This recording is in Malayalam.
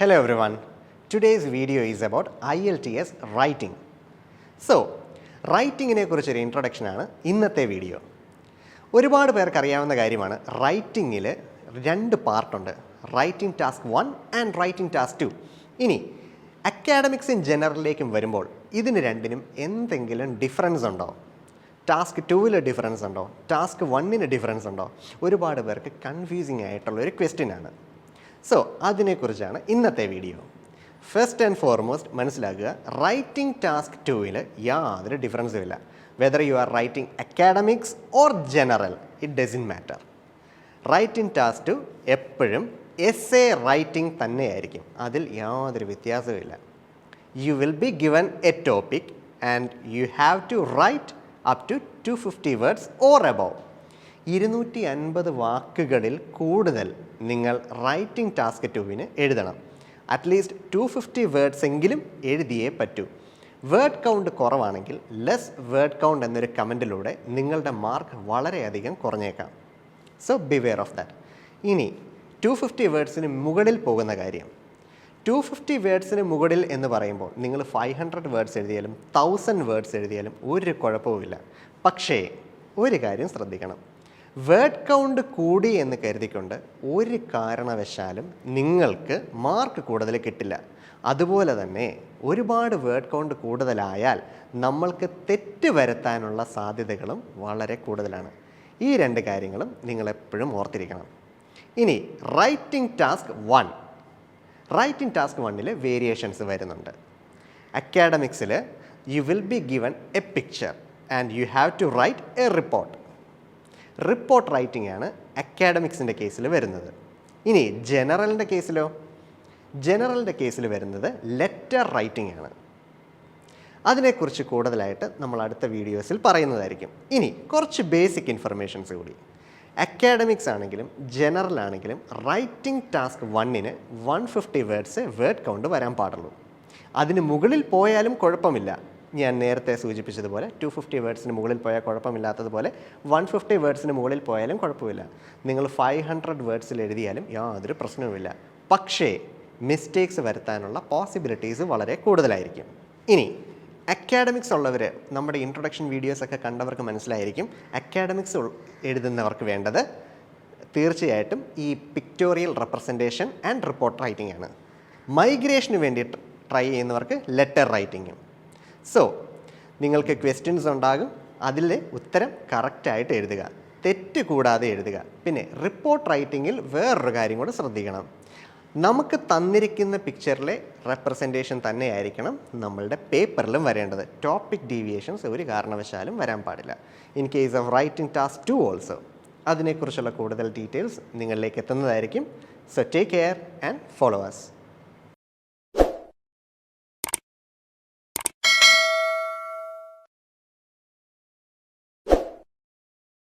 Hello everyone. Today's video is about IELTS writing. So, റൈറ്റിങ്ങിനെ കുറിച്ചൊരു ഇൻട്രൊഡക്ഷനാണ് ഇന്നത്തെ വീഡിയോ ഒരുപാട് പേർക്ക് അറിയാവുന്ന കാര്യമാണ് റൈറ്റിങ്ങിൽ രണ്ട് പാർട്ടുണ്ട് writing task one and writing task two ഇനി അക്കാഡമിക്സ് ഇൻ ജനറലിലേക്കും വരുമ്പോൾ ഇതിന് രണ്ടിനും എന്തെങ്കിലും ഡിഫറൻസ് ഉണ്ടോ? ടാസ്ക് ടൂവിൽ ഡിഫറൻസ് ഉണ്ടോ? ടാസ്ക് വണ്ണിന് ഡിഫറൻസ് ഉണ്ടോ? ഒരുപാട് പേർക്ക് കൺഫ്യൂസിങ് ആയിട്ടുള്ള ഒരു ക്വസ്റ്റ്യൻ ആണ്. സോ അതിനെക്കുറിച്ചാണ് ഇന്നത്തെ വീഡിയോ. ഫസ്റ്റ് ആൻഡ് ഫോർമോസ്റ്റ് മനസ്സിലാക്കുക റൈറ്റിംഗ് ടാസ്ക് ടൂവിൽ യാതൊരു ഡിഫറൻസും ഇല്ല. Whether you are writing academics or general it doesn't matter writing task two എപ്പോഴും എസ് എ റൈറ്റിംഗ് തന്നെയായിരിക്കും. അതിൽ യാതൊരു വ്യത്യാസവുമില്ല you will be given a topic and you have to write up to two fifty words or above ഇരുന്നൂറ്റി അൻപത് വാക്കുകളിൽ കൂടുതൽ നിങ്ങൾ റൈറ്റിംഗ് ടാസ്ക് ടുവിന് എഴുതണം. അറ്റ്ലീസ്റ്റ് ടു ഫിഫ്റ്റി വേർഡ്സ് എങ്കിലും എഴുതിയേ പറ്റൂ. വേർഡ് കൗണ്ട് കുറവാണെങ്കിൽ ലെസ് വേർഡ് കൗണ്ട് എന്നൊരു കമന്റിലൂടെ നിങ്ങളുടെ മാർക്ക് വളരെയധികം കുറഞ്ഞേക്കാം. സോ ബിവെയർ ഓഫ് ദാറ്റ് ഇനി ടു ഫിഫ്റ്റി വേർഡ്സിന് മുകളിൽ പോകുന്ന കാര്യം. ടു ഫിഫ്റ്റി വേർഡ്സിന് മുകളിൽ എന്ന് പറയുമ്പോൾ നിങ്ങൾ ഫൈവ് ഹൺഡ്രഡ് വേർഡ്സ് എഴുതിയാലും തൗസൻഡ് വേർഡ്സ് എഴുതിയാലും ഒരു കുഴപ്പവുമില്ല. പക്ഷേ ഒരു കാര്യം ശ്രദ്ധിക്കണം. വേർഡ് കൗണ്ട് കൂടി എന്ന് കരുതിക്കൊണ്ട് ഒരു കാരണവശാലും നിങ്ങൾക്ക് മാർക്ക് കൂടുതൽ കിട്ടില്ല. അതുപോലെ തന്നെ ഒരുപാട് വേർഡ് കൗണ്ട് കൂടുതലായാൽ നമ്മൾക്ക് തെറ്റ് വരുത്താനുള്ള സാധ്യതകളും വളരെ കൂടുതലാണ്. ഈ രണ്ട് കാര്യങ്ങളും നിങ്ങൾ എപ്പോഴും ഓർത്തിരിക്കണം. ഇനി writing task one writing task വണ്ണിൽ വേരിയേഷൻസ് വരുന്നുണ്ട്. അക്കാഡമിക്സിൽ you will be given a picture and you have to write a report report writing ആണ് അക്കാഡമിക്സിന്റെ കേസിൽ വരുന്നത്. ഇനി ജനറലിന്റെ കേസിലോ? ജനറലിന്റെ കേസിൽ വരുന്നത് ലെറ്റർ റൈറ്റിംഗ് ആണ്. അതിനെക്കുറിച്ച് കൂടുതലായിട്ട് നമ്മൾ അടുത്ത വീഡിയോസിൽ പറയുന്നതായിരിക്കും. ഇനി കുറച്ച് ബേസിക് ഇൻഫർമേഷൻസ് കൂടി. അക്കാഡമിക്സ് ആണെങ്കിലും ജനറൽ ആണെങ്കിലും റൈറ്റിംഗ് ടാസ്ക് വണ്ണിന് one fifty words word count വരാൻ പാടുള്ളൂ. അതിന് മുകളിൽ പോയാലും കുഴപ്പമില്ല. ഞാൻ നേരത്തെ സൂചിപ്പിച്ചതുപോലെ ടു ഫിഫ്റ്റി വേർഡ്സിന് മുകളിൽ പോയാൽ കുഴപ്പമില്ലാത്തതുപോലെ വൺ ഫിഫ്റ്റി വേർഡ്സിന് മുകളിൽ പോയാലും കുഴപ്പമില്ല. നിങ്ങൾ ഫൈവ് ഹൺഡ്രഡ് വേർഡ്സിൽ എഴുതിയാലും യാതൊരു പ്രശ്നവുമില്ല. പക്ഷേ മിസ്റ്റേക്സ് വരുത്താനുള്ള പോസിബിലിറ്റീസ് വളരെ കൂടുതലായിരിക്കും. ഇനി അക്കാഡമിക്സ് ഉള്ളവർ നമ്മുടെ ഇൻട്രൊഡക്ഷൻ വീഡിയോസ് ഒക്കെ കണ്ടവർക്ക് മനസ്സിലായിരിക്കും. അക്കാഡമിക്സ് എഴുതുന്നവർക്ക് വേണ്ടത് തീർച്ചയായിട്ടും ഈ pictorial representation and report writing ആണ്. മൈഗ്രേഷന് വേണ്ടി ട്രൈ ചെയ്യുന്നവർക്ക് ലെറ്റർ റൈറ്റിങ്ങും സോ നിങ്ങൾക്ക് ക്വസ്റ്റ്യൻസ് ഉണ്ടാകും. അതിലെ ഉത്തരം കറക്റ്റായിട്ട് എഴുതുക. തെറ്റ് കൂടാതെ എഴുതുക. പിന്നെ റിപ്പോർട്ട് റൈറ്റിങ്ങിൽ വേറൊരു കാര്യം കൂടെ ശ്രദ്ധിക്കണം. നമുക്ക് തന്നിരിക്കുന്ന പിക്ചറിലെ റെപ്രസെന്റേഷൻ തന്നെയായിരിക്കണം നമ്മളുടെ പേപ്പറിലും വരേണ്ടത്. ടോപ്പിക് ഡീവിയേഷൻസ് ഒരു കാരണവശാലും വരാൻ പാടില്ല. In case of writing task two also അതിനെക്കുറിച്ചുള്ള കൂടുതൽ ഡീറ്റെയിൽസ് നിങ്ങളിലേക്ക് എത്തുന്നതായിരിക്കും. So take care and follow us